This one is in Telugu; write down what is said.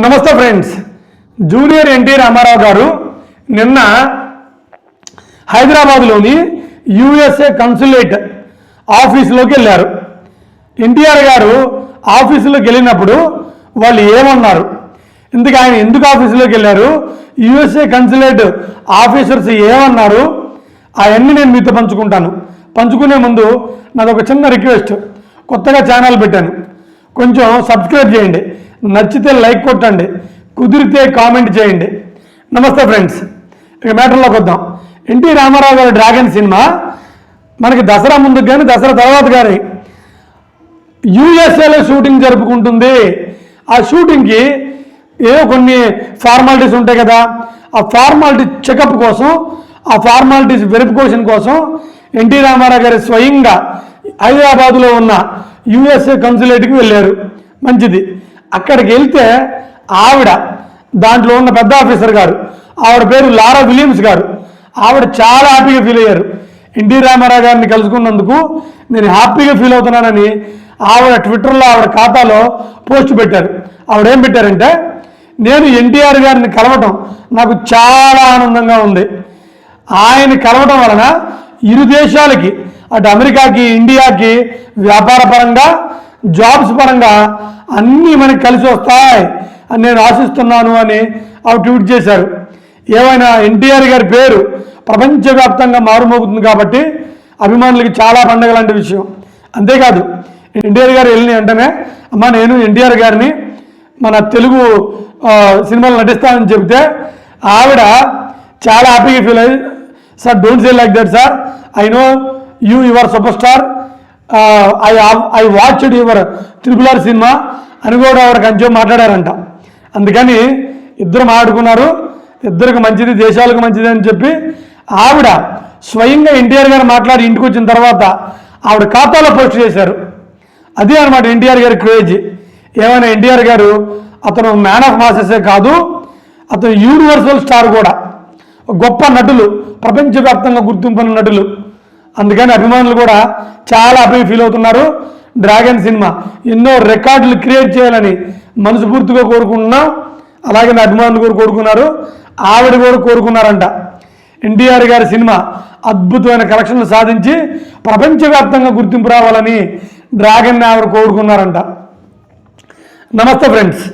నమస్తే ఫ్రెండ్స్. జూనియర్ ఎన్టీ రామారావు గారు నిన్న హైదరాబాద్లోని యుఎస్ఏ కన్సులేట్ ఆఫీసులోకి వెళ్ళారు. ఎన్టీఆర్ గారు ఆఫీసులోకి వెళ్ళినప్పుడు వాళ్ళు ఏమన్నారు? ఇందుకు ఆయన ఎందుకు ఆఫీసులోకి వెళ్ళారు? యుఎస్ఏ కన్సులేట్ ఆఫీసర్స్ ఏమన్నారు? అవన్నీ నేను మీతో పంచుకుంటాను. పంచుకునే ముందు నాది ఒక చిన్న రిక్వెస్ట్. కొత్తగా ఛానల్ పెట్టాను. కొంచెం సబ్స్క్రైబ్ చేయండి. నచ్చితే లైక్ కొట్టండి కుదిరితే కామెంట్ చేయండి. నమస్తే ఫ్రెండ్స్ ఇక మ్యాటర్లోకి వద్దాం. ఎన్టీ రామారావు గారి డ్రాగన్ సినిమా మనకి దసరా ముందుకు కానీ దసరా తర్వాత కానీ యూఎస్ఏలో షూటింగ్ జరుపుకుంటుంది. ఆ షూటింగ్కి ఏవో కొన్ని ఫార్మాలిటీస్ ఉంటాయి కదా ఆ ఫార్మాలిటీ చెకప్ కోసం ఆ ఫార్మాలిటీస్ వెరిఫికేషన్ కోసం ఎన్టీ రామారావు గారు స్వయంగా హైదరాబాదులో ఉన్న యుఎస్ఏ కన్సులేట్కి వెళ్ళారు. మంచిది. అక్కడికి వెళ్తే ఆవిడ దాంట్లో ఉన్న పెద్ద ఆఫీసర్ గారు ఆవిడ పేరు లారా విలియమ్స్ గారు. ఆవిడ చాలా హ్యాపీగా ఫీల్ అయ్యారు. ఎన్టీ రామారావు గారిని కలుసుకున్నందుకు నేను హ్యాపీగా ఫీల్ అవుతున్నానని ఆవిడ ట్విట్టర్లో ఆవిడ ఖాతాలో పోస్ట్ పెట్టారు. ఆవిడ ఏం పెట్టారంటే నేను ఎన్టీఆర్ గారిని కలవటం నాకు చాలా ఆనందంగా ఉంది. ఆయన కలవటం వలన ఇరు దేశాలకి అటు అమెరికాకి ఇండియాకి వ్యాపార పరంగా జాబ్స్ పరంగా అన్నీ మనకి కలిసి వస్తాయి అని నేను ఆశిస్తున్నాను అని ఆవిడ ట్వీట్ చేశారు. ఏమైనా ఎన్టీఆర్ గారి పేరు ప్రపంచవ్యాప్తంగా మారుమోగుతుంది కాబట్టి అభిమానులకి చాలా పండగ లాంటి విషయం. అంతేకాదు ఎన్టీఆర్ గారు వెళ్ళిన వెంటనే అమ్మ నేను ఎన్టీఆర్ గారిని మన తెలుగు సినిమాలు నటిస్తానని చెబితే ఆవిడ చాలా హ్యాపీగా ఫీల్ అయ్యి sir don't say like that sir. I know you your super star. I I watched your triple R cinema అని కూడా ఆవిడ కొంచెం మాట్లాడారంట. అందుకని ఇద్దరు మాట్లాడుకున్నారు ఇద్దరికి మంచిది దేశాలకు మంచిది అని చెప్పి ఆవిడ స్వయంగా ఎన్టీఆర్ గారు మాట్లాడి ఇంటికి వచ్చిన తర్వాత ఆవిడ ఖాతాలో పోస్ట్ చేశారు. అదే అనమాట ఎన్టీఆర్ గారి క్రేజ్. ఏమైనా ఎన్టీఆర్ గారు అతను మ్యాన్ ఆఫ్ మాసెసే కాదు అతను యూనివర్సల్ స్టార్ కూడా. గొప్ప నటులు ప్రపంచవ్యాప్తంగా గుర్తింపున్న నటులు. అందుకని అభిమానులు కూడా చాలా హ్యాపీ ఫీల్ అవుతున్నారు. డ్రాగన్ సినిమా ఎన్నో రికార్డులు క్రియేట్ చేయాలని మనస్ఫూర్తిగా కోరుకుంటున్నాం. అలాగే నా అభిమానులు కూడా కోరుకున్నారు. ఆవిడ కూడా కోరుకున్నారంట. ఎన్టీఆర్ గారి సినిమా అద్భుతమైన కలెక్షన్లు సాధించి ప్రపంచవ్యాప్తంగా గుర్తింపు రావాలని డ్రాగన్ ఆవిడ కోరుకున్నారంట. నమస్తే ఫ్రెండ్స్